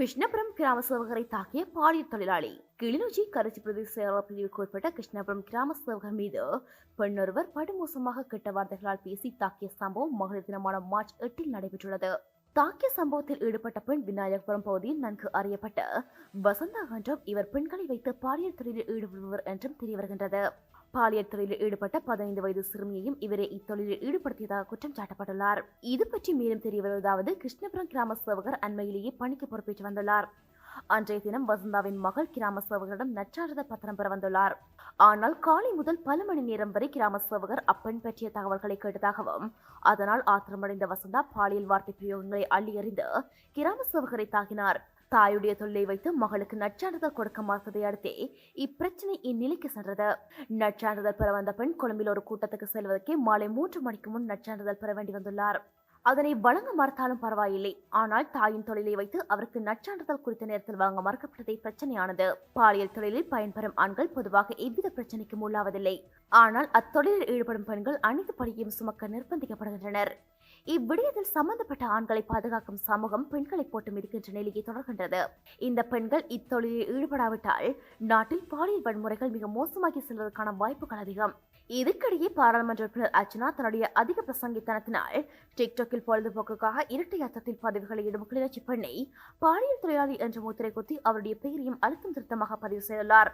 கிருஷ்ணபுரம் கிராம சேவகரை தாக்கிய பாலியல் தொழிலாளி. கிளிநொச்சி கரைச்சி பிரதேச செயலாளர் பிரிவுக்கு உட்பட்ட கிருஷ்ணபுரம் கிராம சேவகர் மீது பெண்ணொருவர் படுமோசமாக கெட்ட வார்த்தைகளால் பேசி தாக்கிய சம்பவம் மகளிர் தினமான மார்ச் எட்டில் நடைபெற்றுள்ளது. தாக்கிய சம்பவத்தில் ஈடுபட்ட பெண் விநாயகபுரம் பகுதியில் நன்கு அறியப்பட்ட வசந்தா என்றும் இவர் பெண்களை வைத்து பாலியல் தொழிலில் ஈடுபடுபவர் என்றும் தெரிய வருகின்றது பாலியல் தொழிலில் ஈடுபட்ட பதினைந்து வயது சிறுமியையும் இவரே இத்தொழிலில் ஈடுபடுத்தியதாக குற்றம் சாட்டப்பட்டுள்ளார். இது பற்றி மேலும் தெரிய வருவதாவது கிருஷ்ணபுரம் கிராம சேவகர் அண்மையிலேயே பணிக்கு பொறுப்பேற்று வந்துள்ளார். அன்றைய தினம் வசந்தாவின் மகள் கிராம சேவகரிடம் நச்சாரத பத்திரம் பெற வந்துள்ளார். ஆனால் காலை முதல் பல மணி நேரம் வரை கிராம சேவகர் அப்பெண் பற்றிய தகவல்களை கேட்டதாகவும் அதனால் ஆத்திரமடைந்த வசந்தா பாலியல் வார்த்தை பிரயோகங்களை அள்ளி எறிந்து கிராம சேவகரை தாக்கினார். தாயுடைய தொல்லை வைத்து மகளுக்கு நச்சான்றிதழ் கொடுக்க மறுத்ததை அடுத்தே இப்பிரச்சனை இந்நிலைக்கு சென்றது. நச்சான்றிதழ் பெற வந்த பெண் கொழும்பில் ஒரு கூட்டத்துக்கு செல்வதற்கே மாலை மூன்று மணிக்கு முன் நச்சான்றிதழ் பெற வேண்டி வந்துள்ளார். அதனை வழங்க மறுத்தாலும் பரவாயில்லை. ஆனால் தாயின் தொழிலை வைத்து அவருக்கு நச்சான்றிதழ் குறித்த நேரத்தில் வாங்க மறுக்கப்பட்டதை பிரச்சனையானது. பாலியல் தொழிலில் பயன்பெறும் ஆண்கள் பொதுவாக எவ்வித பிரச்சனைக்கும் உள்ளாவதில்லை. ஆனால் அத்தொழிலில் ஈடுபடும் பெண்கள் அனைத்து படியையும் சுமக்க நிர்பந்திக்கப்படுகின்றனர். இவ்விடயத்தில் சம்பந்தப்பட்ட ஆண்களை பாதுகாக்கும் சமூகம் பெண்களை போட்டு மிதிக்கின்ற நிலையை தொடர்கின்றது. இந்த பெண்கள் இத்தொழிலில் ஈடுபடாவிட்டால் நாட்டில் பாலியல் வன்முறைகள் மிக மோசமாகி செல்வதற்கான வாய்ப்புகள் அதிகம். இதுக்கிடையே பாராளுமன்ற உறுப்பினர் அர்ச்சனா தன்னுடைய அதிக பிரசங்கித்தனத்தினால் டிக்டாக்கில் பொழுதுபோக்குக்காக இரட்டை அர்த்தத்தில் பதிவுகளை இடும் கிளிநொச்சி பெண்ணை பாலியல் தொழிலாளி என்ற முத்திரை குத்தி அவருடைய பெயரையும் அழுத்தம் திருத்தமாக பதிவு செய்துள்ளார்.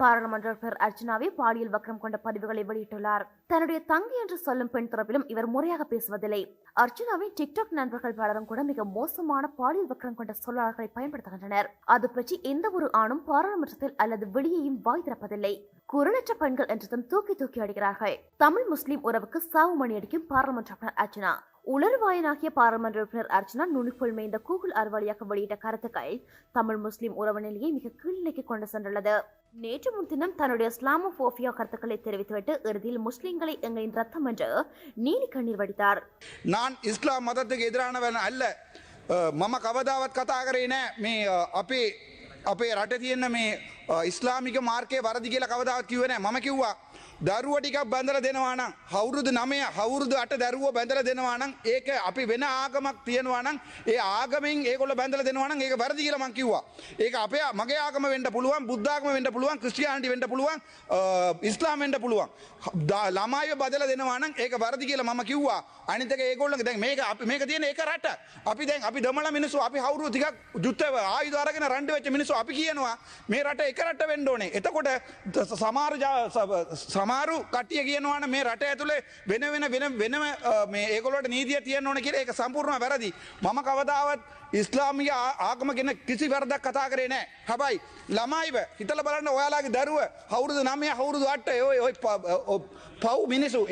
பாராளுமன்ற உறுப்பினர் அர்ச்சனாவே பாலியல் வக்கரம் கொண்ட பதிவுகளை வெளியிட்டுள்ளார். தன்னுடைய தங்கை என்று சொல்லும் பெண் தரப்பிலும் இவர் முறையாக பேசுவதில்லை. அர்ச்சனாவின் டிக்டாக் நண்பர்கள் பலரும் கூட மிக மோசமான பாலியல் வக்கரம் கொண்ட சொல்லாளர்களை பயன்படுத்துகின்றனர். அது பற்றி எந்த ஒரு ஆணும் பாராளுமன்றத்தில் அல்லது வெளியேயும் வாய் திறப்பதில்லை. குரலற்ற பெண்கள் என்றதும் தூக்கி தூக்கி அடிக்கிறார்கள். தமிழ் முஸ்லிம் உறவுக்கு சாவு மணி அடிக்கும் பாராளுமன்ற உறுப்பினர் அர்ச்சனா. உலர்வாயனாகிய பாராளுமன்ற உறுப்பினர் அர்ச்சனா நுணுப்புள் இந்த கூகுள் அறுவலியாக வெளியிட்ட கருத்துக்கள் தமிழ் முஸ்லிம் உறவு நிலையை மிக கீழ்நிலைக்கு கொண்டு சென்றுள்ளது. நேற்று முன்தினம் தன்னுடைய இஸ்லாமோபோபியா கருத்துக்களை தெரிவித்துவிட்டு இறுதியில் முஸ்லிம்களை எங்களின் ரத்தம் என்று நீலி கண்ணீர் வடித்தார். நான் இஸ்லாம் மதத்துக்கு எதிரானவன் அல்ல. மம கவதாவத் கதாகரேன. மீ அப்பி අපේ අපේ රට තියෙන්න මේ අ, ඉස්ලාමික මාර්කය වරදි කියලා කවදාවත් කිවන මම කිව්වා දරුව ටිකක් බැඳල දෙනවානම් හවුරුදු නමය හවුරුදු අට දරුව බැඳල දෙනවානම් ඒක අපි වෙන ආගමක් තියෙනවානම් ඒ ආගමින් ඒකොල බැඳල දෙනවානම් ඒක වැරදි කියලා මං කිව්වා. ඒක අපේ මගේ ආගම වෙන්න පුළුවන් බුද්ධාගම වෙන්න පුළුවන් ක්‍රිස්තියානිටි වෙන්න පුළුවන් ඉස්ලාම් වෙන්න පුළුවන්. දා- ළමයිව බදල දෙනවානම් ඒක වැරදි කියලා මම කිව්වා. අනිතක ඒගොල්ලන්ගේ දැන් මේක අපි මේක තියෙන එක රට. අපි දැන් අපි දමල මිනිස්සු අපි හවුරු ටිකක් යුද්ධ ආයුධ අරගෙන රණ්ඩු වෙච්ච මිනිස්සු අපි කියනවා මේ රට එක රට වෙන්න ඕනේ. එතකොට ද- සමහර ජා- ස- සමහරු කට්ටිය කියනවාන මේ රට ඇතුළේ වෙන වෙන වෙන වෙනම අ, මේ ඒගොලට නීතිය තියන්න ඕන කියලා ඒක සම්පූර්ණ වැරදි. මම කවදාවත් ඉස්ලාමික ආ- ආගම ගෙන කිසි වැරදක් කතා කරේ නෑ හැබයි ළමයිව හිතල බලන්න ඔයාලාගේ දරුව හවුරුදු නමය හවුරුදු අට්ට ඔය ඔය පව් මිනිසු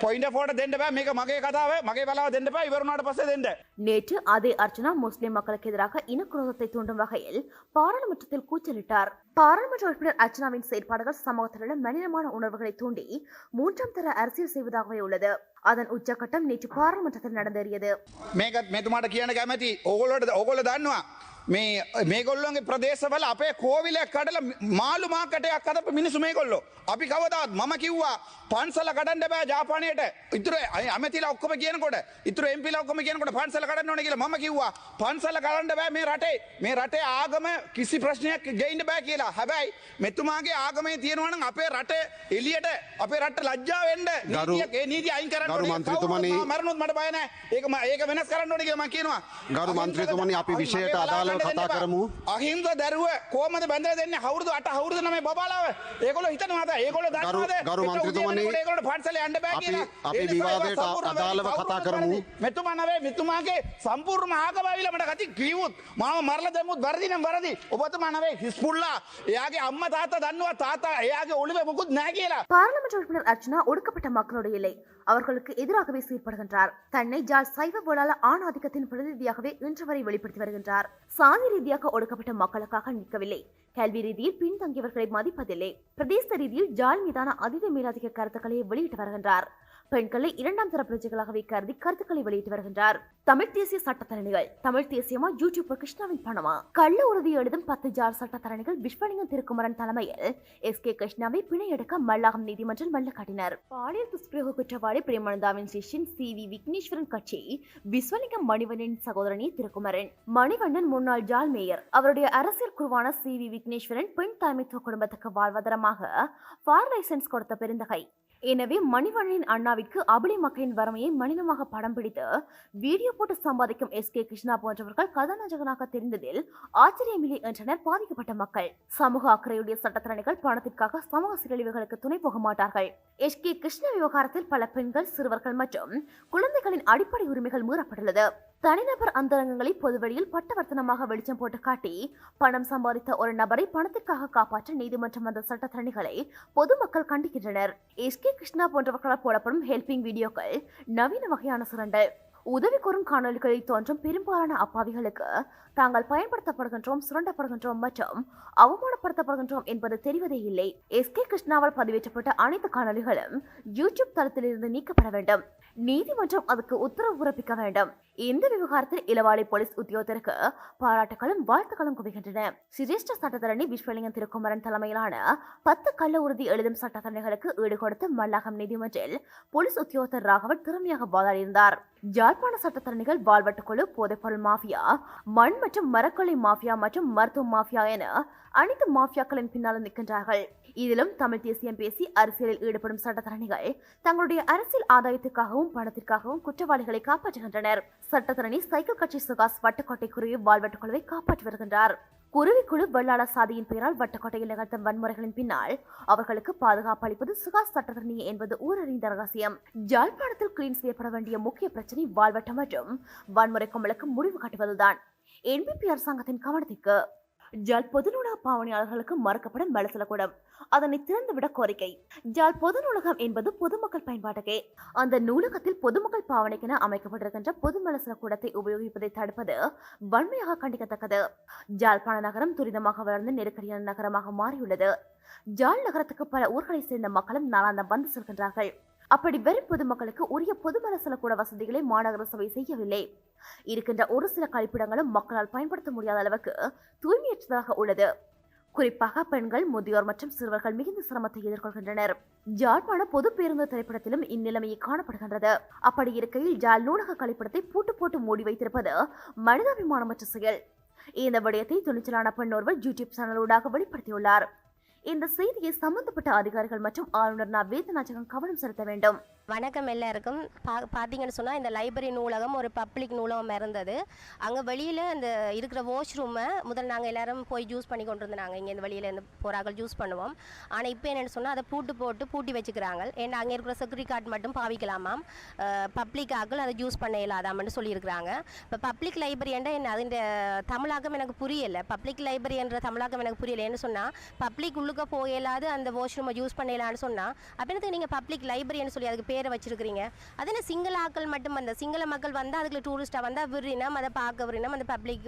පොයින්ට ෆෝට දෙන්න බෑ මේක මගේ කතාව මගේ බලාව දෙන්න බෑ ඉවරුණට පස්සේ දෙන්න நேற்று அதே அர்ச்சனா முஸ்லிம் மக்களுக்கு எதிராக இனக்குரோதத்தை தூண்டும் வகையில் பாராளுமன்றத்தில் கூச்சலிட்டார் பாராளுமன்ற உறுப்பினர் அர்ச்சனாவின் செயற்பாடுகள் சமூகத்திலுள்ள மனிதமான உணர்வுகளை தூண்டி மூன்றாம் தர அரசியல் செய்வதாகவே உள்ளது அதன் உச்சகட்டம் நேற்று பாராளுமன்றத்தில் நடந்தேறியது මේකත් මෙතුමාට කියන කැමති ඔගොලට ඔගොල දන්නවා මේ මේගොල්ලොන්ගේ ප්‍රදේශවල අපේ කෝවිලයක් කඩල මාළු මාකටයක් අදප මිනිසු මේකොල්ලො අපි කවදත් මම කිව්වා පන්සල කඩන්ඩ බෑ ජාපානයට. ඉතුර අමතිල ඔක්කොම කියනකොට ඉතුර එම්පිල ඔක්කොම කියනකොට පන්සල කඩන්න ඕන කියලා මම කිව්වා. පන්සල කරන්න බෑ මේ රටේ. මේ රටේ ආගම කිසි ප්‍රශ්නයක් ගෙයින්න බෑ කියලා. හැබැයි මෙතුමාගේ ආගමේ තියෙනවනම් අපේ රට එලියට අපේ රට ලජ්ජා වෙන්ඩ ගරු- නීති අයින් ඕනේ. මන්ත්‍රීතුමනි- මරණොත් මට බය නෑ. ඒක ම- වෙනස් කරන්න ඕනේ කියලා මම කියනවා. ගරු මන්ත්‍රීතුමනි, අපි විෂයට මගේ අදාළව බලාගන්න කතා දෙන්න එපා. කරමු. අහිංස දරුව කොහමද බැඳලා දෙන්නේ අවුරුදු 8 අවුරුදු 9 බබාලාව ඒගොල්ලෝ හිතනවා අද ඒගොල්ලෝ දන්නවද ගරු එක උදේ මන්ත්‍රීතුමනි, වෙනකොට ඒගොල්ලෝ පන්සලේ යන්න බෑ අපි- කියලා අපි ඒ නිසා ඒවා විවාදයට සම්පූර්ණ අදාළව වැරදි. කතා කවුරුත් කරමු. වැරදි. මෙතුමා නවේ මෙතුමාගේ සම්පූර්ණ ආගම ඇවිල්ලා මට කති කිව්වොත් මාව මරලා දැම්මුත් වැරදි නම් වැරදි ඔබතුමා නවේ හිස්බුල්ලා එයාගේ අම්මා තාත්තා දන්නවා තාත්තා එයාගේ ඔළුවේ මොකුත් නැහැ කියලා பாராளுமன்ற உறுப்பினர் அர்ச்சனா ஒடுக்கப்பட்ட மக்களோடு இல்லை அவர்களுக்கு எதிராகவே செயற்படுகின்றார். தன்னை ஜால் சைவ போலால ஆண் ஆதிக்கத்தின் பிரதிநிதியாகவே இன்று வரை வெளிப்படுத்தி வருகின்றார். சாதி ரீதியாக ஒடுக்கப்பட்ட மக்களுக்காக நிற்கவில்லை. கல்வி ரீதியில் பின்தங்கியவர்களை மதிப்பதில்லை. பிரதேச ரீதியில் ஜால் மீதான அதிக மேலாதிக்க கருத்துக்களை வெளியிட்டு வருகின்றார். பெண்களை இரண்டாம் தர பிரஜைகளாகவே கருதி கருத்துக்களை வெளியிட்டு வருகின்றார். தமிழ் தேசிய சட்டத்தரணிகள். தமிழ் தேசியமா? யூடியூபர் கிருஷ்ணாவின் பணமா கள்ள உறுதி எழுதும் பத்து ஜார் சட்டத்தரணிகள் விஸ்வலிங்கம் திருக்குமரன் தலைமையில் எஸ் கே கிருஷ்ணாவை பிணை எடுக்க மல்லாகம் நீதிமன்றம் மல்ல காட்டினர். பாலியல் துஷ்பிரயோக குற்றவாளி பிரேமானந்தாவின் சிஷ்யன் சி வி விக்னேஸ்வரன் கட்சி விஸ்வலிங்கம் மணிவண்ணன் சகோதரனி திருக்குமரன். மணிவண்ணன் முன்னாள் ஜால் மேயர். அவருடைய அரசியல் குருவான சி வி விக்னேஸ்வரன் பெண் தலைமைத்துவ குடும்பத்துக்கு வாழ்வாதாரமாக ஃபார் லைசன்ஸ் கொடுத்த பெருந்தகை. எனவே மணிவண்ணனின் அண்ணாவிற்கு அபிலி மக்களின் வறுமையை மனிதமாக படம் பிடித்து வீடியோ போட்டு சம்பாதிக்கும் எஸ். கே. கிருஷ்ணா போன்றவர்கள் கதாநாயகனாக தெரிந்ததில் ஆச்சரியமில்லை என்றனர் பாதிக்கப்பட்ட மக்கள். சமூக அக்கறையுடைய சட்டத்திறனைகள் பணத்திற்காக சமூக சீரழிவுகளுக்கு துணை போக மாட்டார்கள். எஸ். கே. கிருஷ்ண விவகாரத்தில் பல பெண்கள் சிறுவர்கள் மற்றும் குழந்தைகளின் அடிப்படை உரிமைகள் மீறப்பட்டுள்ளது. தனிநபர் அந்தரங்கங்களை பொதுவெளியில் பட்டவர்த்தனமாக வெளிச்சம் போட்டு காட்டி பணம் சம்பாதித்த ஒரு நபரை பணத்திற்காக காப்பாற்ற நீதிமன்றம் வந்த சட்டத்தரணிகளை பொதுமக்கள் கண்டிக்கின்றனர். எஸ். கே. கிருஷ்ணா போன்றவர்களால் போடப்படும் ஹெல்பிங் வீடியோக்கள் நவீன வகையான சுரண்டல். உதவி கோரும் காணொலிகளில் தோன்றும் பெரும்பாலான அப்பாவிகளுக்கு தாங்கள் பயன்படுத்தப்படுகின்றோம் சுரண்டப்படுகின்றோம் மற்றும் அவமானப்படுத்தப்படுகின்றோம் என்பது தெரிவதே இல்லை. எஸ். கே. கிருஷ்ணாவால் பதிவேற்றப்பட்ட அனைத்து காணொலிகளும் யூடியூப் தளத்திலிருந்து நீக்கப்பட வேண்டும். நீதிமன்றம் அதுக்கு உத்தரவு பிறப்பிக்க வேண்டும். இந்த விவகாரத்தில் இளவாலை போலீஸ் உத்தியோகத்திற்கு பாராட்டுகளும் வாழ்த்துக்களும் குவிகின்றன. சிரேஷ்ட சட்டத்தரணி விஸ்வலிங்கம் திருக்குமரன் தலைமையிலான பத்து கள்ள உறுதி எழுதும் சட்டத்தரணிகளுக்கு ஈடுகொடுத்து மல்லாகம் நீதிமன்றில் போலீஸ் உத்தியோகத்தர் ராகவன் திறமையாக வாதாடியிருந்தார். யாழ்ப்பாண சட்டத்தரணிகள் வாழ்வெட்டுக்குழு போதைப்பொருள் மாஃபியா மண் மற்றும் மரக்கொள்ளை மாஃபியா மற்றும் மருத்துவ மாஃபியா என அனைத்து மாஃபியாக்களின் பின்னாலும் நிற்கின்றார்கள். இதிலும் தமிழ் தேசியம் பேசி அரசியலில் ஈடுபடும் சட்டத்தரணிகள் தங்களுடைய அரசியல் ஆதாயத்துக்காகவும் பணத்திற்காகவும் குற்றவாளிகளை காப்பாற்றுகின்றனர். சட்டத்தரணி சைக்கிள் கட்சி சுகாஸ் வட்டக்கோட்டை குருவி வாழ்வெட்டுக் குழுவை காப்பாற்றி வருகின்றார். குருவிக்குழு வெள்ளாளர் சாதியின் பெயரால் வட்டக்கோட்டையில் நிகழ்த்தும் வன்முறைகளின் பின்னால் அவர்களுக்கு பாதுகாப்பு அளிப்பது சுகாஸ் சட்டத்தரணி என்பது ஊரறிந்த ரகசியம். ஜாழ்ப்பாணத்தில் கிளீன் செய்யப்பட வேண்டிய முக்கிய பிரச்சனை வாழ்வட்டம் மற்றும் வன்முறை கும்பலுக்கு முடிவு கட்டுவதுதான். என்பிபி அரசாங்கத்தின் கவனத்திற்கு ஜால் பொது நூலக பாவனையாளர்களுக்கு மறக்கப்படும் மலசலக்கூடம் அதனை திறந்துவிட கோரிக்கை. ஜால் பொது நூலகம் என்பது பொதுமக்கள் பயன்பாட்டுக்கே. அந்த நூலகத்தில் பொதுமக்கள் பாவனைக்கென அமைக்கப்பட்டிருக்கின்ற பொது மலசல கூடத்தை உபயோகிப்பதை தடுப்பது வன்மையாக கண்டிக்கத்தக்கது. ஜாழ்ப்பாண நகரம் துரிதமாக வளர்ந்து நெருக்கடியான நகரமாக மாறியுள்ளது. ஜாழ் நகரத்துக்கு பல ஊர்களை சேர்ந்த மக்களும் நாளாந்தம் வந்து செல்கின்றார்கள். அப்படி வெறும் பொதுமக்களுக்கு உரிய பொது கூட வசதிகளை மாநகர சபை செய்யவில்லை. இருக்கின்ற ஒரு சில கழிப்பிடங்களும் மக்களால் பயன்படுத்த முடியாத அளவுக்கு தூய்மையற்றதாக உள்ளது. குறிப்பாக பெண்கள் முதியோர் மற்றும் சிறுவர்கள் மிகுந்த சிரமத்தை எதிர்கொள்கின்றனர். ஜாழ்ப்பாண பொது பேருந்து திரைப்படத்திலும் இந்நிலைமையை காணப்படுகின்றது. அப்படி இருக்கையில் ஜால் நூலக கழிப்பிடத்தை பூட்டு போட்டு மூடி வைத்திருப்பது மனிதாபிமானமற்ற செயல். இந்த விடயத்தை துணிச்சலான பெண் ஒருவர் யூடியூப் சேனலூடாக வெளிப்படுத்தியுள்ளார். இந்த செய்தியை சம்பந்தப்பட்ட அதிகாரிகள் மற்றும் ஆளுநர் நா வேதநாச்சகம் கவனம் செலுத்த வேண்டும். வணக்கம் எல்லாருக்கும். பா பார்த்தீங்கன்னு சொன்னால் இந்த லைப்ரரி நூலகம் ஒரு பப்ளிக் நூலகம் இருந்தது. அங்கே வெளியில் அந்த இருக்கிற வாஷ் ரூமை முதல் நாங்கள் எல்லாரும் போய் ஜூஸ் பண்ணி கொண்டு இருந்தாங்க இங்கே இந்த வெளியில் இந்த போகிறார்கள் ஜூஸ் பண்ணுவோம். ஆனால் இப்போ என்னென்னு சொன்னால் அதை பூட்டு போட்டு பூட்டி வச்சுக்கிறாங்க. ஏன்னா அங்கே இருக்கிற செக்யூரி கார்டு மட்டும் பாவிக்கலாமாம் பப்ளிக் ஆக்கள் அதை ஜூஸ் பண்ண இல்லாதாமன்னு சொல்லியிருக்கிறாங்க. இப்போ பப்ளிக் லைப்ரரி என்ற என்ன? அதின் தமிழாக்கம் எனக்கு புரியலை. பப்ளிக் லைப்ரரி என்ற தமிழாக்கம் எனக்கு புரியலை. என்ன சொன்னால் பப்ளிக் உள்ளுக்க போக அந்த வாஷ் ரூமை யூஸ் பண்ண சொன்னால் அப்படின்னு நீங்கள் பப்ளிக் லைப்ரரின்னு சொல்லி அதுக்கு பேரை வச்சிருக்கிறீங்க. அது சிங்கள ஆக்கள் மட்டும் வந்தால் சிங்கள மக்கள் வந்தால் அதுக்குள்ள டூரிஸ்ட்டாக வந்தால் விரினம் அதை பார்க்க விரினம் அந்த பப்ளிக்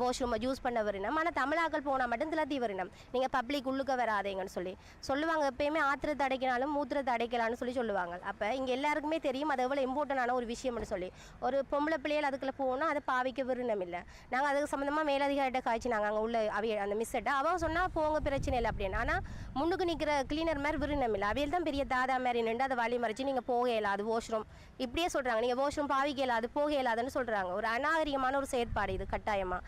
வாஷ்ரூமை யூஸ் பண்ண விரினம் ஆனால் தமிழாக்கள் போனால் மட்டும் திலத்தி விரினம் நீங்கள் பப்ளிக் உள்ளுக்க வராதீங்கன்னு சொல்லி. சொல்லுவாங்க எப்பயுமே ஆத்திரத்தை அடைக்கினாலும் மூத்திரத்தை அடைக்கலாம்னு சொல்லி சொல்லுவாங்க. அப்போ இங்கே எல்லாருக்குமே தெரியும் அது எவ்வளோ இம்பார்ட்டண்டான ஒரு விஷயம்னு சொல்லி. ஒரு பொம்பளை பிள்ளைகள் அதுக்குள்ள போனால் அதை பாவிக்க விருணம் இல்லை. நாங்கள் அதுக்கு சம்மந்தமாக மேலதிகாரிட்ட காய்ச்சி நாங்கள் அங்கே உள்ள அவிய அந்த மிஸ்ஸட்ட அவன் சொன்னால் போங்க பிரச்சனை இல்லை அப்படின்னு. ஆனால் முன்னுக்கு நிற்கிற கிளீனர் மாதிரி விருணம் இல்லை. அவையில் தான் பெரிய தாதா மாதிரி நின்று அதை வழி மறைச்சு நீங்கள் போக இயலாது வாஷ்ரூம். இப்படியே சொல்கிறாங்க நீங்கள் வாஷ்ரூம் பாவிக்க இயலாது போக இயலாதுன்னு சொல்கிறாங்க ஒரு அநாகரிகமான ஒரு செயற்பாடு இது கட்டாயமாக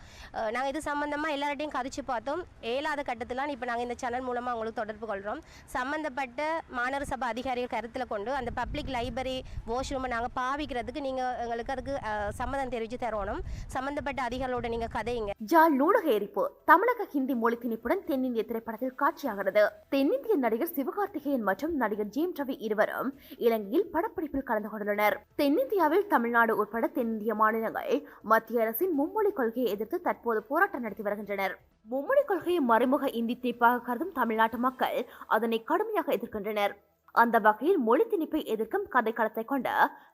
நாங்கள் இது சம்மந்தமாக எல்லார்ட்டையும் கதைச்சு பார்த்தோம். ஏழாத கட்டத்தில் இப்போ நாங்கள் இந்த சேனல் மூலமாக உங்களுக்கு தொடர்பு கொள்கிறோம் சம்மந்தப்பட்ட மாநகர சபை அதிகாரிகள் கருத்தில் கொண்டு அந்த பப்ளிக் லைப்ரரி வாஷ்ரூமை நாங்கள் பாவிக்கிறதுக்கு நீங்கள் எங்களுக்கு அதுக்கு சம்மதம் தெரிவித்து தரணும். சம்மந்தப்பட்ட அதிகாரிகளோட நீங்கள் கதையுங்க ஜால் நூலக எரிப்பு. தமிழக ஹிந்தி மொழி திணிப்புடன் தென்னிந்திய திரைப்படத்தில் காட்சியாகிறது. தென்னிந்திய நடிகர் சிவகார்த்திகேயன் மற்றும் நடிகர் ஜேம் ரவி இருவரும் இலங்கையில் படப்பிடிப்பில் கலந்து கொண்டுள்ளனர். தென்னிந்தியாவில் தமிழ்நாடு உட்பட தென்னிந்திய மாநிலங்கள் மத்திய அரசின் மும்மொழி கொள்கையை எதிர்த்து தற்போது போராட்டம் நடத்தி வருகின்றனர். மும்மொழி கொள்கையை மறைமுக இந்தி திணிப்பாக கருதும் தமிழ்நாட்டு மக்கள் அதனை கடுமையாக எதிர்க்கின்றனர். அந்த வகையில் மொழி திணிப்பை எதிர்க்கும் கதை களத்தை கொண்ட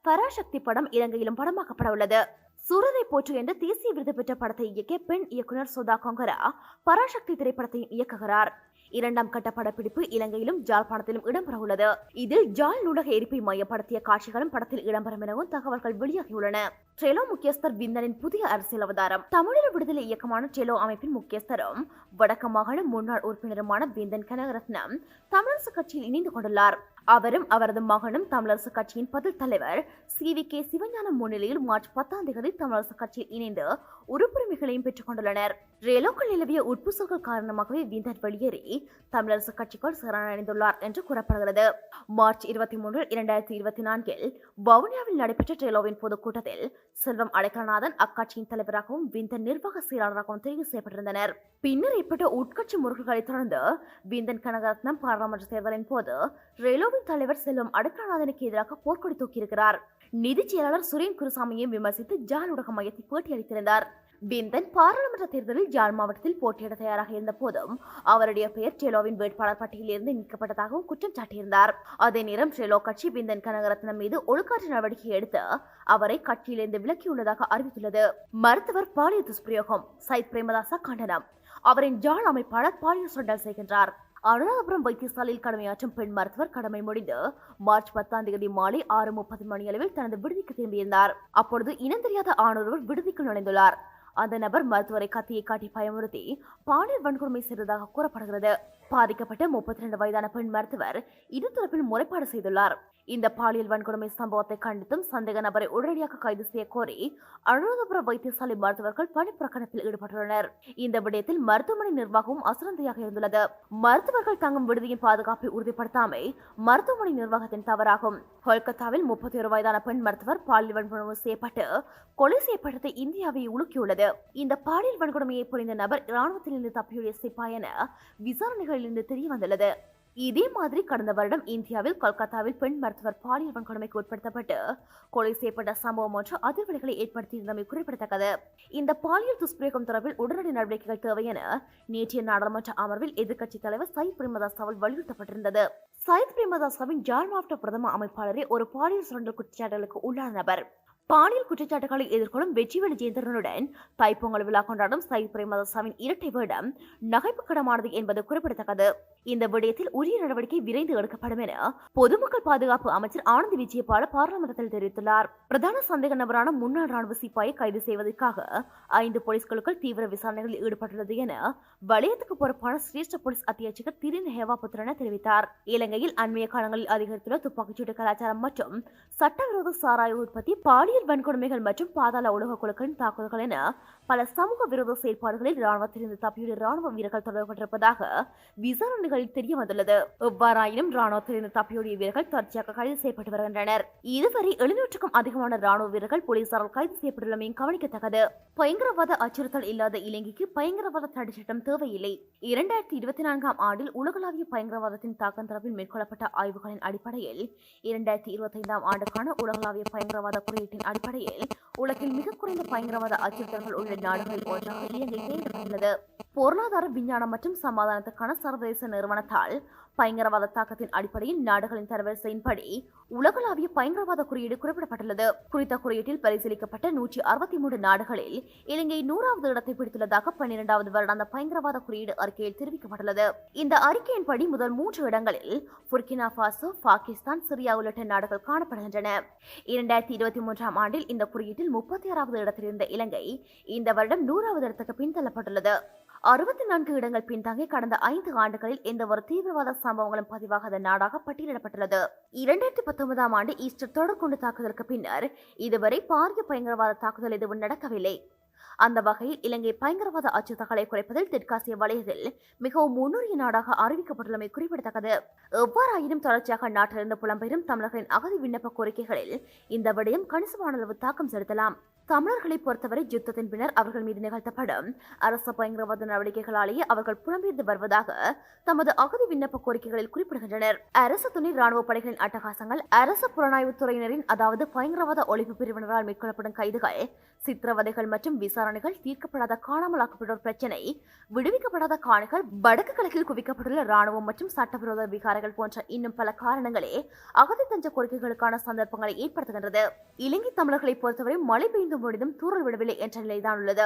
பராசக்தி படம் இலங்கையிலும் படமாக்கப்பட உள்ளது. சூரரை போற்று என்ற தேசிய விருது பெற்ற படத்தை இயக்கிய பெண் இயக்குனர் சுதா கொங்கரா பராசக்தி திரைப்படத்தையும் இயக்குகிறார். இரண்டாம் கட்ட படப்பிடிப்பு இலங்கையிலும் ஜாழ்ப்பாணத்திலும் இடம்பெறவுள்ளது. இதில் ஜாழ் நூலக எரிப்பை மையப்படுத்திய காட்சிகளும் படத்தில் இடம்பெறும் எனவும் தகவல்கள் வெளியாகியுள்ளன. ட்ரெலோ முக்கியஸ்தர் விந்தனின் புதிய அரசியல் அவதாரம். தமிழர் விடுதலை இயக்கமான ட்ரெலோ அமைப்பின் முக்கியஸ்தரும் வடக்கு மாகாண முன்னாள் உறுப்பினருமான விந்தன் கனகரத்னம் தமிழரசு கட்சியில் இணைந்து கொண்டுள்ளார். அவரும் அவரது மகனும் தமிழரசு கட்சியின் பதில் தலைவர். சி. வி. கே. சிவஞானம் முன்னிலையில் மார்ச் பத்தாம் தேதி தமிழரசு கட்சியில் இணைந்து உறுப்புரிமைகளையும் பெற்றுக் கொண்டுள்ளனர் ரேலோக்கள் நிலவிய உட்புசல்கள் காரணமாகவே விந்தன் வெளியேறி தமிழரசு கட்சிக்குள் சரணடைந்துள்ளார் என்று கூறப்படுகிறது. மார்ச் இருபத்தி மூன்று இரண்டாயிரத்தி இருபத்தி நான்கில் வவுனியாவில் நடைபெற்ற ட்ரெலோவின் பொதுக்கூட்டத்தில் செல்வம் அடைக்கலநாதன் அக்கட்சியின் தலைவராகவும் விந்தன் நிர்வாக செயலாளராகவும் தெரிவு செய்யப்பட்டிருந்தனர். பின்னர் ஏற்பட்ட உட்கட்சி முறைகளைத் தொடர்ந்து விந்தன் கனகரத்னம் பாராளுமன்ற தேர்தலின் போது ரேலோ ரேலோவின் தலைவர் செல்வம் அடுக்கநாதனுக்கு எதிராக போர்க்கொடி தூக்கியிருக்கிறார். நிதி செயலாளர் சுரேன் குருசாமியையும் விமர்சித்து ஜால் ஊடக மையத்தில் பேட்டியளித்திருந்தார் பிந்தன் பாராளுமன்ற தேர்தலில் ஜாழ் மாவட்டத்தில் போட்டியிட தயாராக இருந்த போதும் அவருடைய பெயர் ட்ரெலோவின் வேட்பாளர் பட்டியலிருந்து நீக்கப்பட்டதாகவும் குற்றம் சாட்டியிருந்தார். அதே நேரம் ட்ரெலோ கட்சி பிந்தன் கனகரத்னம் மீது ஒழுக்காற்று நடவடிக்கை எடுத்து அவரை கட்சியிலிருந்து விலக்கியுள்ளதாக அறிவித்துள்ளது. மருத்துவர் பாலியல் துஷ்பிரயோகம் சைத் பிரேமதாசா கண்டனம். அவரின் ஜாழ் அமைப்பாளர் பாலியல் சுண்டல் செய்கின்றார். அனுராதபுரம் வைத்தியசாலையில் கடமையாற்றும் பெண் மருத்துவர் கடமை முடிந்து மார்ச் பத்தாம் தேதி மாலை ஆறு முப்பது மணி அளவில் தனது விடுதிக்கு திரும்பியிருந்தார். அப்பொழுது இனம் தெரியாத ஆணொருவர் விடுதிக்கு நுழைந்துள்ளார். அந்த நபர் மருத்துவரை கத்தியை காட்டி பயமுறுத்தி பாலியல் வன்கொடுமை செய்ததாக கூறப்படுகிறது. பாதிக்கப்பட்ட முப்பத்தி ரெண்டு வயதான பெண் மருத்துவர் இரு தரப்பில் முறைப்பாடு செய்துள்ளார். இந்த பாலியல் வன்கொடுமை சம்பவத்தை கண்டித்தும் சந்தேக நபரை உடனடியாக கைது செய்ய கோரி அனுராதபுரம் வைத்தியசாலை மருத்துவர்கள் பணிப்புறக்கணிப்பில் ஈடுபட்டுள்ளனர். இந்த விடயத்தில் மருத்துவமனை நிர்வாகமும் அசரந்தையாக இருந்துள்ளது. மருத்துவர்கள் தங்கும் விடுதியின் பாதுகாப்பை உறுதிப்படுத்தாமை மருத்துவமனை நிர்வாகத்தின் தவறாகும். கொல்கத்தாவில் முப்பத்தி ஒரு வயதான பெண் மருத்துவர் பாலியல் வன்கொடுமை செய்யப்பட்டு கொலை செய்யப்பட்டது இந்தியாவை உலுக்கியுள்ளது. இந்த பாலியல் வன்கொடுமையை புரிந்த நபர் இராணுவத்திலிருந்து தப்பியுடைய சிப்பாய் என விசாரணைகளிலிருந்து தெரிய வந்துள்ளது இதே மாதிரி கடந்த வருடம் இந்தியாவில் கொல்கத்தாவில் பெண் மருத்துவர் பாலியல் வன்கொடுமைக்கு உட்படுத்தப்பட்டு கொலை செய்யப்பட்ட சம்பவம் ஒன்று அதிர்வலைகளை ஏற்படுத்தியிருந்தமை குறிப்பிடத்தக்கது. இந்த பாலியல் துஷ்பிரயோகம் தொடர்பில் உடனடி நடவடிக்கைகள் தேவை என நேற்றைய நாடாளுமன்ற அமர்வில் எதிர்க்கட்சித் தலைவர் சயித் பிரேமதாசாவால் வலியுறுத்தப்பட்டிருந்தது. சயித் பிரேமதாசாவின் ஜார் மாவட்ட பிரதம அமைப்பாளரே ஒரு பாலியல் சுரண்டல் குற்றச்சாட்டுகளுக்கு உள்ளான நபர். பாலியல் குற்றச்சாட்டுகளை எதிர்கொள்ளும் வெற்றிவேலு ஜெயந்திரனுடன் தைப்பொங்கல் விழா கொண்டாடும் சயித் பிரேமதாசாவின் இரட்டை வேடம் நகைப்புக்கடமானது என்பது குறிப்பிடத்தக்கது. இந்த விடயத்தில் உரிய நடவடிக்கை விரைந்து எடுக்கப்படும் என பொதுமக்கள் பாதுகாப்பு அமைச்சர் ஆனந்த் விஜயபால பாராளுமன்றத்தில் தெரிவித்துள்ளார். பிரதான சந்தேக நபரான முன்னாள் ராணுவ சிப்பாயை கைது செய்வதற்காக ஐந்து போலீஸ் குழுக்கள் தீவிர விசாரணைகளில் ஈடுபட்டுள்ளது என வலயத்துக்கு பொறுப்பான சிரேஷ்ட போலீஸ் அத்தியட்சகர் திரின் ஹேவாபுத்திரன தெரிவித்தார். இலங்கையில் அண்மைய காலங்களில் அதிகரித்துள்ள துப்பாக்கிச்சூடு கலாச்சாரம் மற்றும் சட்டவிரோத சாராய உற்பத்தி பாலியல் வன்கொடுமைகள் மற்றும் பாதாள உலக குழுக்களின் தாக்குதல்கள் என பல சமூக விரோத செயல்பாடுகளில் ராணுவத்திலிருந்து தப்பியுள்ள ராணுவ வீரர்கள் தொடர்பட்டிருப்பதாக விசாரணைகளில் தெரிய வந்துள்ளது. எவ்வாறாயினும் ராணுவத்திலிருந்து தப்பியோடிய வீரர்கள் தொடர்ச்சியாக கைது செய்யப்பட்டு வருகின்றனர். இதுவரை எழுநூற்றுக்கும் அதிகமான ராணுவ வீரர்கள் போலீசாரால் கைது செய்யப்பட்டுள்ளமையும் கவனிக்கத்தக்கது. பயங்கரவாத அச்சுறுத்தல் இல்லாத இலங்கைக்கு பயங்கரவாத தடை சட்டம் தேவையில்லை. இரண்டாயிரத்தி இருபத்தி நான்காம் ஆண்டில் உலகளாவிய பயங்கரவாதத்தின் தாக்கம் தரப்பில் மேற்கொள்ளப்பட்ட ஆய்வுகளின் அடிப்படையில் இரண்டாயிரத்தி இருபத்தி ஐந்தாம் ஆண்டுக்கான உலகளாவிய பயங்கரவாத குறியீட்டின் அடிப்படையில் உலகில் மிக குறைந்த பயங்கரவாத அச்சுறுத்தல்கள் உள்ள நாடுகளில் ஒன்றாக இலங்கை தேர்ந்தெடுத்துள்ளது பொருளாதார விஞ்ஞானம் மற்றும் சமாதானத்துக்கான சர்வதேச நிறுவனத்தால் பயங்கரவாத தாக்கத்தின் அடிப்படையில் நாடுகளின் தரவரிசையின்படி உலகளாவிய பயங்கரவாத குறியீடு குறிப்பிடப்பட்டுள்ளது. குறித்த குறியீட்டில் பரிசீலிக்கப்பட்ட நூற்றி அறுபத்தி மூன்று நாடுகளில் இலங்கை நூறாவது இடத்தை பிடித்துள்ளதாக பன்னிரெண்டாவது வருடாந்த பயங்கரவாத குறியீடு அறிக்கையில் தெரிவிக்கப்பட்டுள்ளது. இந்த அறிக்கையின்படி முதல் மூன்று இடங்களில் புர்கினா பாசோ பாகிஸ்தான் சிரியா உள்ளிட்ட நாடுகள் காணப்படுகின்றன. இரண்டாயிரத்தி இருபத்தி மூன்றாம் ஆண்டில் இந்த குறியீட்டில் முப்பத்தி ஆறாவது இடத்தில் இருந்த இலங்கை இந்த வருடம் நூறாவது இடத்துக்கு பின்தள்ளப்பட்டுள்ளது. அறுபத்தி நான்கு இடங்கள் பின்தங்கி கடந்த ஐந்து ஆண்டுகளில் எந்த ஒரு தீவிரவாத சம்பவங்களும் பதிவாகாத நாடாக பட்டியலிடப்பட்டுள்ளது. இரண்டாயிரத்தி பத்தொன்பதாம் ஆண்டு ஈஸ்டர் தொடர்கொண்டு தாக்குதலுக்கு பின்னர் இதுவரை பாரிய பயங்கரவாத தாக்குதல் எதுவும் நடக்கவில்லை. அந்த வகையில் இலங்கை பயங்கரவாத அச்சுறுத்தல்களை குறைப்பதில் தெற்காசிய வலயத்தில் மிகவும் முன்னுரிய நாடாக அறிவிக்கப்பட்டுள்ளமை குறிப்பிடத்தக்கது. எவ்வாறாயினும் தொடர்ச்சியாக நாட்டிலிருந்து புலம்பெயரும் தமிழர்களின் அகதி விண்ணப்ப கோரிக்கைகளில் இந்த விடயம் கணிசமான அளவு தாக்கம் செலுத்தலாம். தமிழர்களை பொறுத்தவரை யுத்தத்தின் பின்னர் அவர்கள் மீது நிகழ்த்தப்படும். அரச பயங்கரவாத நடவடிக்கைகளாலேயே அவர்கள் புலம்பெயர்ந்து வருவதாக தமது அகதி விண்ணப்ப கோரிக்கைகளில் குறிப்பிடுகின்றனர். அரசு துணை ராணுவ படைகளின் அட்டகாசங்கள் அரசு புலனாய்வுத் துறையினரின் அதாவது பயங்கரவாத ஒழிப்பு பிரிவினரால் மேற்கொள்ளப்படும் கைதுகள் சித்திரவதைகள் மற்றும் விசாரணைகள் தீர்க்கப்படாத காணாமலாக்கப்பட்டோர் பிரச்சினை விடுவிக்கப்படாத காணிகள் வடக்கு கிழக்கில் குவிக்கப்பட்டுள்ள ராணுவம் மற்றும் சட்டவிரோத விகாரங்கள் போன்ற இன்னும் பல காரணங்களே அகதி தஞ்ச கோரிக்கைகளுக்கான சந்தர்ப்பங்களை ஏற்படுத்துகின்றது. இலங்கை தமிழர்களை பொறுத்தவரை மழை பெய்ந்த பொழிந்து முழுதும் தூரல் விடவில்லை என்ற நிலைதான் உள்ளது.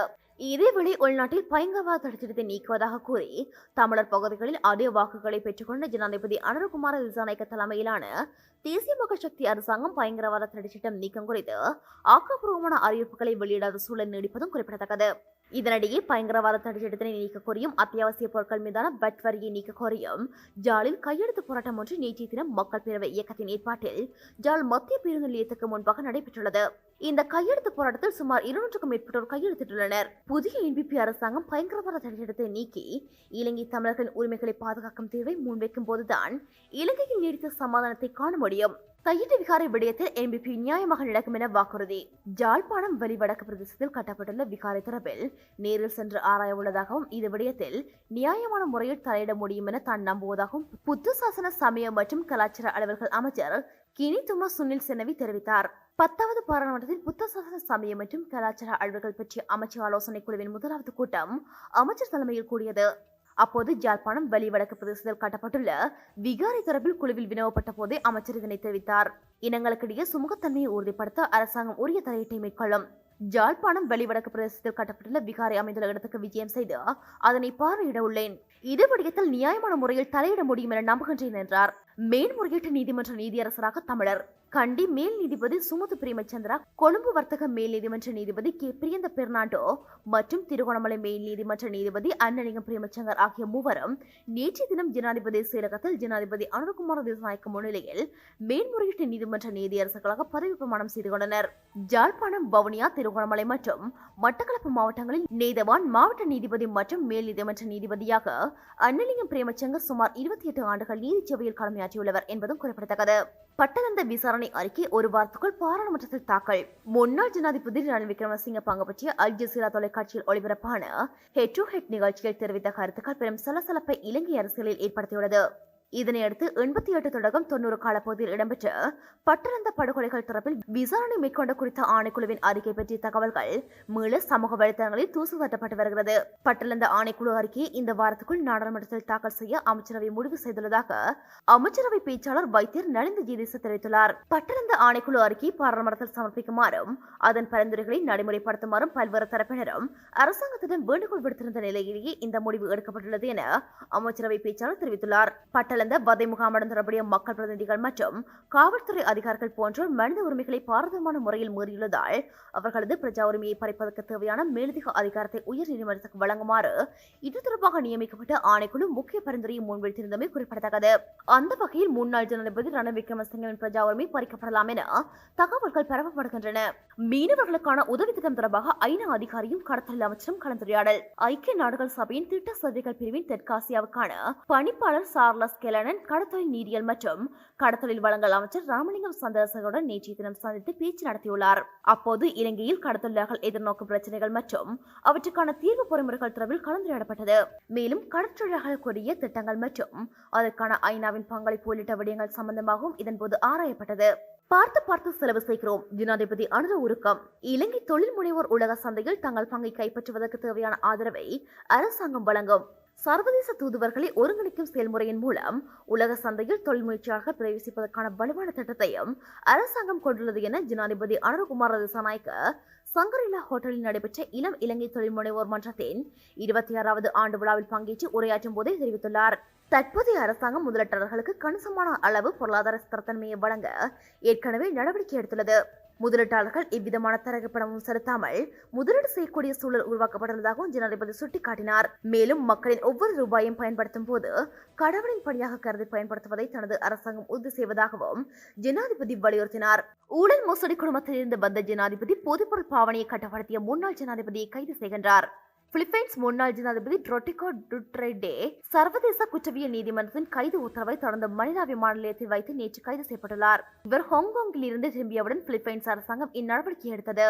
இதேவேளை உள்நாட்டில் பயங்கரவாத தடுத்திட்டத்தை நீக்குவதாக கூறி தமிழர் பகுதிகளில் அதிக வாக்குகளை பெற்றுக்கொண்ட ஜனாதிபதி அனுரகுமார திசாநாயக்க தலைமையிலான தேசிய மக்கள் சக்தி அரசாங்கம் பயங்கரவாத தடுச்சிட்டம் நீக்கம் குறித்து ஆக்கப்பூர்வமான அறிவிப்புகளை வெளியிடாத சூழல் நீடிப்பதும் குறிப்பிடத்தக்கது. இதனிடையே பயங்கரவாத தடைச்சட்டத்தினை நீக்க கோரியும் அத்தியாவசிய பொருட்கள் மீதான வட் வரியை நீக்க கோரியும் ஜாலில் கையெழுத்து போராட்டம் ஒன்று நேற்றைய தினம் மக்கள் பேரவை இயக்கத்தின் ஏற்பாட்டில் ஜால் மத்திய பேருந்து நிலையத்துக்கு முன்பாக நடைபெற்றுள்ளது. இந்த கையெழுத்து போராட்டத்தில் சுமார் இருநூற்றுக்கும் மேற்பட்டோர் கையெழுத்திட்டுள்ளனர். புதிய என்பிபி அரசாங்கம் பயங்கரவாத தடைச்சட்டத்தை நீக்கி இலங்கை தமிழர்களின் உரிமைகளை பாதுகாக்கும் தீர்வை முன்வைக்கும் போதுதான் இலங்கையில் நீடித்த சமாதானத்தை காண முடியும். கையிட்டு விகாரை விடயத்தில் என்பிபி நியாயமாக நடக்கும் என வாக்குறுதி. ஜாழ்ப்பாணம் வெளிவடக்கு பிரதேசத்தில் கட்டப்பட்டுள்ள விகாரை தொடர்பில் நேரில் சென்று ஆராய உள்ளதாகவும் இது விடயத்தில் நியாயமான முறையில் தலையிட முடியும் என தான் நம்புவதாகவும் புத்து சாசன சமய மற்றும் கலாச்சார அலுவல்கள் அமைச்சர் கினி தும சுனில் செனவி தெரிவித்தார். பத்தாவது பாராளுமன்றத்தில் புத்த சாசன சமய மற்றும் கலாச்சார அலுவல்கள் பற்றிய அமைச்சர் ஆலோசனை குழுவின் முதலாவது கூட்டம் அமைச்சர் தலைமையில் கூடியது. அப்போது ஜாழ்ப்பாணம் வெளிவடக்கு பிரதேசத்தில் கட்டப்பட்டுள்ள விகாரை தொடர்பில் குழுவில் வினவப்பட்ட போதே அமைச்சர் இதனை தெரிவித்தார். இனங்களுக்கிடையே சுமூகத்தன்மையை உறுதிப்படுத்த அரசாங்கம் உரிய தலையீட்டை மேற்கொள்ளும். ஜாழ்ப்பாணம் வெளிவடக்கு பிரதேசத்தில் கட்டப்பட்டுள்ள விகாரை அமைந்துள்ள இடத்துக்கு விஜயம் செய்து அதனை பார்வையிட உள்ளேன். இது விடயத்தில் நியாயமான முறையில் தலையிட முடியும் என நம்புகின்றேன் என்றார். மேன்முறையீட்டு நீதிமன்ற நீதியரசராக தமிழர். கண்டி மேல் நீதிபதி சுமது பிரேமச்சந்திரா கொழும்பு வர்த்தக மேல் நீதிமன்ற நீதிபதி கே. பிரியந்த பெர்னாண்டோ மற்றும் திருகோணமலை மேல் நீதிமன்ற நீதிபதி அன்னலிங்கம் பிரேமச்சங்கர் ஆகிய மூவரும் நேற்றைய தினம் ஜனாதிபதி செயலகத்தில் ஜனாதிபதி அனுரகுமார திசாநாயக்க முன்னிலையில் மேல்முறையீட்டு நீதிமன்ற நீதியரசர்களாக பதவி பிரமாணம் செய்து கொண்டனர். ஜாழ்ப்பாணம் வவுனியா திருகோணமலை மற்றும் மட்டக்களப்பு மாவட்டங்களில் நீதவான் மாவட்ட நீதிபதி மற்றும் மேல் நீதிமன்ற நீதிபதியாக அன்னலிங்கம் பிரேமச்சங்கர் சுமார் இருபத்தி எட்டு ஆண்டுகள் நீதிச்சபையில் கடமையாற்றியுள்ளவர் என்பதும் குறிப்பிடத்தக்கது. பட்டதந்த விசாரணை அறிக்கை ஒரு வாரத்துக்குள் பாராளுமன்றத்தில் தாக்கல். முன்னாள் ஜனாதிபதி ரணில் விக்ரமசிங்க பங்கு பற்றிய அல் ஜசீரா தொலைக்காட்சியில் ஒளிபரப்பான ஹெட் டு ஹெட் நிகழ்ச்சியில் தெரிவித்த கருத்துக்கள் பெரும் சலசலப்பை இலங்கை அரசியலில் ஏற்படுத்தியுள்ளது. இதனையடுத்து எண்பத்தி எட்டு தொடக்கம் தொண்ணூறு காலப்பகுதியில் இடம்பெற்ற பட்டணந்த படுகொலைகள் தொடர்பில் விசாரணை மேற்கொண்ட குறித்த ஆணைக்குழுவின் அறிக்கை பற்றிய தகவல்கள் மீள சமூக வலைதளங்களில் தூசு தட்டப்பட்டு வருகிறது. பட்டணந்த ஆணைக்குழு அறிக்கையை இந்த வாரத்துக்குள் நாடாளுமன்றத்தில் தாக்கல் செய்ய அமைச்சரவை முடிவு செய்துள்ளதாக அமைச்சரவை பேச்சாளர் வைத்தியர் நலிந்த ஜீதிச தெரிவித்துள்ளார். பட்டணந்த ஆணைக்குழு அறிக்கை பாராளுமன்றத்தில் சமர்ப்பிக்குமாறும் அதன் பரிந்துரைகளை நடைமுறைப்படுத்துமாறும் பல்வேறு தரப்பினரும் அரசாங்கத்திடம் வேண்டுகோள் விடுத்திருந்த நிலையிலேயே இந்த முடிவு எடுக்கப்பட்டுள்ளது என அமைச்சரவை பேச்சாளர் தெரிவித்துள்ளார். பட்டணந்த வதை முகாமுடன் தொடர்புடைய மக்கள் பிரதிநிதிகள் மற்றும் காவல்துறை அதிகாரிகள் போன்றோர் மனித உரிமைகளை பாரதமான முறையில் மீறியுள்ளதால் அவர்களது பிரஜா உரிமையை பறிப்பதற்கு தேவையான மேலதிக அதிகாரத்தை உயர் நீதிமன்றத்துக்கு வழங்குமாறு இது தொடர்பாக நியமிக்கப்பட்ட ஆணைக்குழு முக்கிய பரிந்துரையை முன்வைத்திருந்தமை குறிப்பிடத்தக்கது. அந்த வகையில் முன்னாள் ஜனாதிபதி ரணில் விக்ரமசிங்கவின் பிரஜா உரிமை பறிக்கப்படலாம் என தகவல்கள் பரப்பப்படுகின்றன. மீனவர்களுக்கான உதவி திட்டம் தொடர்பாக ஐநா அதிகாரியும் கடத்தல் அமைச்சரும் கலந்துரையாடல். ஐக்கிய நாடுகள் சபையின் திட்ட சேவைகள் பிரிவின் தெற்காசியாவுக்கான பணிப்பாளர் சார்லஸ் கே. கெலனன் கடத்தொழில் நீரியல் மற்றும் கடத்தொழில் வழங்கல் அமைச்சர் ராமலிங்கம் சந்திரசேகருடன் நேற்றைய தினம் சந்தித்து பேச்சு நடத்தியுள்ளார். அப்போது இலங்கையில் கடத்தொழிலாளர்கள் எதிர்நோக்கும் பிரச்சனைகள் மற்றும் அவற்றுக்கான தீர்வு பொறிமுறைகள் தொடர்பில் கலந்துரையாடப்பட்டது. மேலும் கடற்றொழிலாளர்களுக்குரிய திட்டங்கள் மற்றும் அதற்கான ஐநாவின் பங்களிப்பு உள்ளிட்ட விடயங்கள் சம்பந்தமாகவும் இதன்போது ஆராயப்பட்டது. பார்த்து பார்த்து செலவு செய்கிறோம். ஜனாதிபதி அனுர உருக்கம் இலங்கை தொழில் முனைவோர் உலக சந்தையில் தங்கள் பங்கை கைப்பற்றுவதற்கு தேவையான ஆதரவை அரசாங்கம் வழங்கும். சர்வதேச தூதுவர்களை ஒருங்கிணைக்கும் செயல்முறையின் மூலம் உலக சந்தையில் தொழில் முயற்சியாளர்கள் பிரவேசிப்பதற்கான வலுவான திட்டத்தையும் அரசாங்கம் கொண்டுள்ளது என ஜனாதிபதி அனுரகுமார திசாநாயக்க சங்கரிலா ஹோட்டலில் நடைபெற்ற இளம் இலங்கை தொழில் முனைவோர் மன்றத்தின் இருபத்தி ஆறாவது ஆண்டு விழாவில் பங்கேற்று உரையாற்றும் போதே தெரிவித்துள்ளார். தற்போதைய அரசாங்கம் முதலீட்டாளர்களுக்கு கணிசமான அளவு பொருளாதார ஸ்திரத்தன்மையை வழங்க ஏற்கனவே நடவடிக்கை எடுத்துள்ளது. முதலீட்டாளர்கள் எவ்விதமான தரகு செலுத்தாமல் முதலீடு செய்யக்கூடிய சூழல் உருவாக்கப்பட்டுள்ளதாகவும் ஜனாதிபதி சுட்டிக்காட்டினார். மேலும் மக்களின் ஒவ்வொரு ரூபாயும் பயன்படுத்தும் போது கடவுளின் பணியாக கருதி பயன்படுத்துவதை தனது அரசாங்கம் உறுதி செய்வதாகவும் ஜனாதிபதி வலியுறுத்தினார். ஊழல் மோசடி குடும்பத்தில் இருந்து வந்த ஜனாதிபதி பொதுப்பொருள் பாவனையை கட்டுப்படுத்திய முன்னாள் ஜனாதிபதியை கைது செய்கின்றார். பிலிப்பைன்ஸ் முன்னாள் ஜனாதிபதி ரொட்டிகோ டுட்ரெடே சர்வதேச குற்றவியல் நீதிமன்றத்தின் கைது உத்தரவை தொடர்ந்து மனிதா விமான நிலையத்தில் வைத்து நேற்று கைது செய்யப்பட்டுள்ளார். இவர் ஹாங்காங்கில் இருந்து திரும்பியவுடன் பிலிப்பைன்ஸ் அரசாங்கம் இந்நடவடிக்கை எடுத்தது.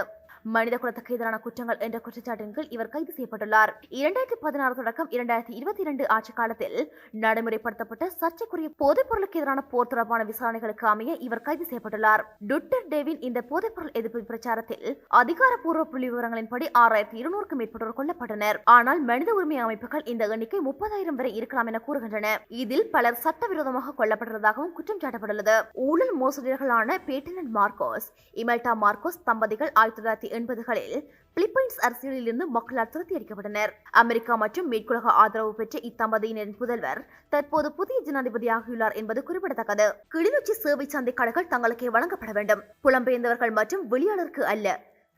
மனித குலத்துக்கு எதிரான குற்றங்கள் என்ற குற்றச்சாட்டின் கீழ் இவர் கைது செய்யப்பட்டுள்ளார். இரண்டாயிரத்தி பதினாறு தொடக்கம் இரண்டாயிரத்தி இருபத்தி இரண்டு ஆட்சி காலத்தில் நடைமுறைப்படுத்தப்பட்ட சர்ச்சைக்குரிய போதைப் பொருளுக்கு எதிரான போர் தொடர்பான விசாரணைகளுக்கு அமைய இவர் கைது செய்யப்பட்டுள்ளார். டுட்டர் டேவின் இந்த போதைப்பொருள் எதிர்ப்பு பிரச்சாரத்தில் அதிகாரப்பூர்வ புள்ளி விவரங்களின்படி ஆறாயிரத்தி இருநூறுக்கும் மேற்பட்டோர் கொல்லப்பட்டனர். ஆனால் மனித உரிமை அமைப்புகள் இந்த எண்ணிக்கை முப்பதாயிரம் வரை இருக்கலாம் என கூறுகின்றன. இதில் பலர் சட்டவிரோதமாக கொல்லப்பட்டதாகவும் குற்றம் சாட்டப்பட்டுள்ளது. ஊழல் மோசடிகளான பேட்டினட் மார்க்கோஸ் இமெல்டா மார்க்கோஸ் தம்பதிகள் ஆயிரத்தி தொள்ளாயிரத்தி எண்பதுகளில் பிலிப்பைன்ஸ் அரசியலில் இருந்து மக்களால் துரத்தி அடிக்கப்பட்டனர் அமெரிக்கா மற்றும் மேற்குலக ஆதரவு பெற்ற இத்தம்பதியினரின் புதல்வர் தற்போது புதிய ஜனாதிபதியாகியுள்ளார் என்பது குறிப்பிடத்தக்கது. கிளிநொச்சி சேவை சந்தை கடைகள் தங்களுக்கே வழங்கப்பட வேண்டும். புலம்பெயர்ந்தவர்கள் மற்றும் வெளியாளருக்கு அல்ல.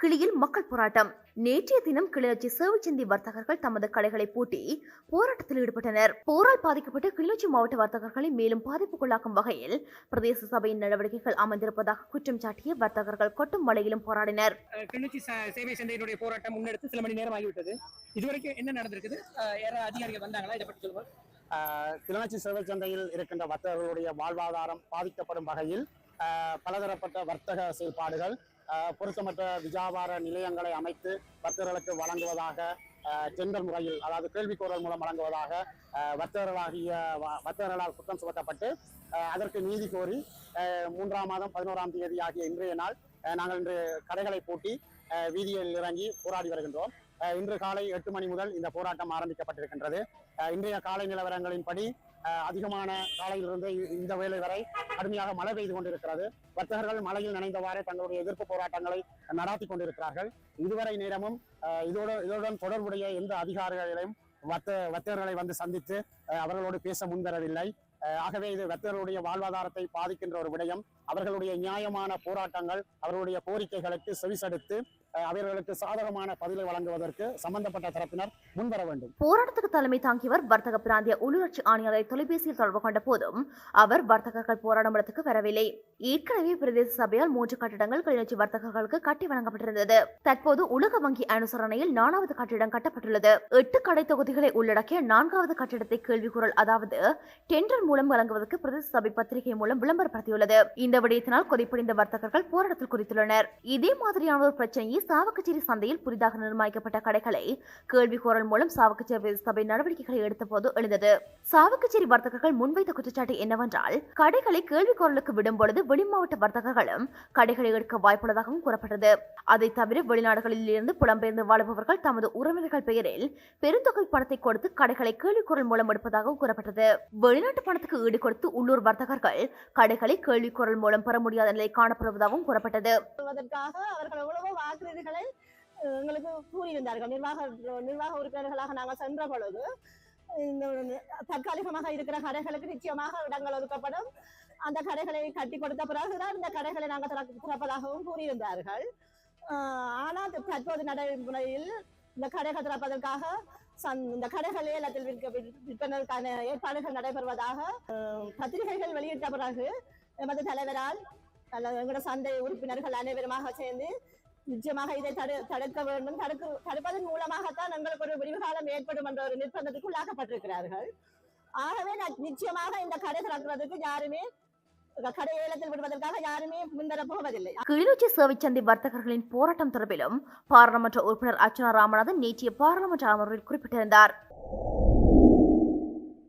கிளியில் மக்கள் போராட்டம். நேற்றைய தினம் கிளிநொச்சி சேவைச்சந்தி வர்த்தகர்கள் தமது கடைகளை பூட்டி போராட்டத்தில் ஈடுபட்டனர். போரால் பாதிக்கப்பட்ட கிளிநொச்சி மாவட்ட வர்த்தகர்களை மேலும் பாதிப்புக்குள்ளாக்கும் வகையில் பிரதேச சபையின் நடவடிக்கைகள் அமைந்திருப்பதாக குற்றம் சாட்டிய வர்த்தகர்கள் கொட்டும் மழையிலும் போராடினர். கிளிநொச்சி சேவை சந்தையினுடைய போராட்டம் முன்னெடுத்து சில மணி நேரம் ஆகிவிட்டது. இதுவரைக்கும் என்ன நடந்திருக்குது? அதிகாரிகள் வந்தாங்களா? இதை பற்றி சொல்லுங்க ஆஹ் கிளிநொச்சி சேவை சந்தையில் இருக்கின்ற வர்த்தகர்களுடைய வாழ்வாதாரம் பாதிக்கப்படும் வகையில் ஆஹ் பலதரப்பட்ட வர்த்தக செயல்பாடுகள் பொருத்தமற்ற வியாபார நிலையங்களை அமைத்து பக்தர்களுக்கு வழங்குவதாக டெண்டர் முறையில் அதாவது கேள்விக்கோரல் மூலம் வழங்குவதாக வர்த்தகர்களாகிய வ- வர்த்தகர்களால் குற்றம் சுமத்தப்பட்டு அதற்கு நீதி கோரி மூன்றாம் மாதம் பதினோராம் தேதி ஆகிய இன்றைய நாள் நாங்கள் இன்று கடைகளை பூட்டி வீதியில் இறங்கி போராடி வருகின்றோம். இன்று காலை எட்டு மணி முதல் இந்த போராட்டம் ஆரம்பிக்கப்பட்டிருக்கின்றது. இன்றைய காலை நிலவரங்களின்படி அதிகமான காலையிலிருந்து இந்த வேலை வரை கடுமையாக மழை பெய்து கொண்டிருக்கிறது. வர்த்தகர்கள் மழையில் நனைந்தவாறே தங்களுடைய எதிர்ப்பு போராட்டங்களை நடாத்தி கொண்டிருக்கிறார்கள். இதுவரை நேரமும் இதோடு இதோடன் தொடர்புடைய எந்த அதிகாரிகளையும் வர்த்த வர்த்தகர்களை வந்து சந்தித்து அவர்களோடு பேச முன்வரவில்லை. ஆகவே இது வர்த்தகர்களுடைய வாழ்வாதாரத்தை பாதிக்கின்ற ஒரு விடயம். அவர்களுடைய நியாயமான போராட்டங்கள் அவர்களுடைய கோரிக்கைகளுக்கு செவிசடுத்து அவர்களுக்கு சாதகமான பதிலை வழங்குவதற்கு சம்பந்தப்பட்ட தரப்பினர் முன்வர வேண்டும். போராட்டத்துக்கு தலைமை தாங்கியவர் வர்த்தக பிராந்திய உள்ளூராட்சி ஆணையரை தொலைபேசியில் தொடர்பு கொண்ட போதும் அவர் வர்த்தகர்கள் போராடும் இடத்துக்கு வரவில்லை. ஏற்கனவே பிரதேச சபையால் மூன்று கட்டிடங்கள் கிளிநொச்சி வர்த்தகர்களுக்கு கட்டி வழங்கப்பட்டிருந்தது. தற்போது உலக வங்கி அனுசரணையில் நான்காவது கட்டிடம் கட்டப்பட்டுள்ளது. எட்டு கடை தொகுதிகளை உள்ளடக்கிய நான்காவது கட்டிடத்தை கேள்விக்குரல் அதாவது டெண்டர் மூலம் வழங்குவதற்கு பிரதேச சபை பத்திரிகை மூலம் விளம்பரப்படுத்தியுள்ளது. இந்த விடயத்தினால் கொதிப்படைந்த வர்த்தகர்கள் போராட்டத்தில் குறித்துள்ளனர் இதே மாதிரியான ஒரு பிரச்சனையை சாவகச்சேரி சந்தையில் புதிதாக நிர்மாணிக்கப்பட்ட கடைகளை கேள்விக்கோரல் மூலம் சாவக்கச்சேரி சபை நடவடிக்கைகளை எடுத்தபோது எழுந்தது. சாவக்கச்சேரி வர்த்தகர்கள் முன்வைத்த குற்றச்சாட்டு என்னவென்றால் கடைகளை கேள்விக்கோரலுக்கு விடும் பொழுது வெளிமாவட்ட வர்த்தகர்களும் கடைகளை எடுக்க வாய்ப்புள்ளதாகவும் கூறப்பட்டது. அதை தவிர வெளிநாடுகளில் இருந்து புலம்பெயர்ந்து வாழ்பவர்கள் தமது உறவினர்கள் பெயரில் பெருந்தொகை பணத்தை கொடுத்து கடைகளை கேள்விக்குரல் மூலம் எடுப்பதாகவும் கூறப்பட்டது. வெளிநாட்டு பணத்துக்கு ஈடு கொடுத்து உள்ளூர் வர்த்தகர்கள் கடைகளை கேள்விக்குரல் மூலம் பெற முடியாத நிலை காணப்படுவதாகவும் கூறப்பட்டது. அவர்கள் எவ்வளவோ வாக்குறுதிகளை பிரதிநிதிகளை எங்களுக்கு கூறியிருந்தார்கள். நிர்வாக நிர்வாக உறுப்பினர்களாக நாங்கள் சென்ற பொழுது இந்த தற்காலிகமாக இருக்கிற கடைகளுக்கு நிச்சயமாக இடங்கள் ஒதுக்கப்படும். அந்த கடைகளை கட்டி கொடுத்த பிறகுதான் இந்த கடைகளை நாங்கள் திறப்பதாகவும் கூறியிருந்தார்கள். ஆனால் தற்போது நடைமுறையில் இந்த கடைகள் திறப்பதற்காக இந்த கடைகள் ஏலத்தில் விற்க விற்- விற்பதற்கான ஏற்பாடுகள் நடைபெறுவதாக பத்திரிகைகள் வெளியிட்ட பிறகு எமது தலைவரால் எங்களோட சந்தை உறுப்பினர்கள் அனைவருமாக சேர்ந்து நிச்சயமாக இதை தடு தடுக்க வேண்டும். தடுக்க தடுப்பதன் மூலமாகத்தான் எங்களுக்கு ஒரு விடிவு காலம் ஏற்படும் என்ற ஒரு நிர்பந்தத்துக்கு உள்ளாக்கப்பட்டிருக்கிறார்கள். ஆகவே நான் நிச்சயமாக இந்த கடை திறக்கிறதுக்கு யாருமே கடை ஏலத்தில் விடுவதற்காக யாருமே முன்வர போவதில்லை. கிளிநொச்சி சேவைச்சந்தை வர்த்தகர்களின் போராட்டம் தொடர்பிலும் பாராளுமன்ற உறுப்பினர் அர்ச்சனா ராமநாதன் நேற்றைய பாராளுமன்ற அமர்வில் குறிப்பிட்டிருந்தார்.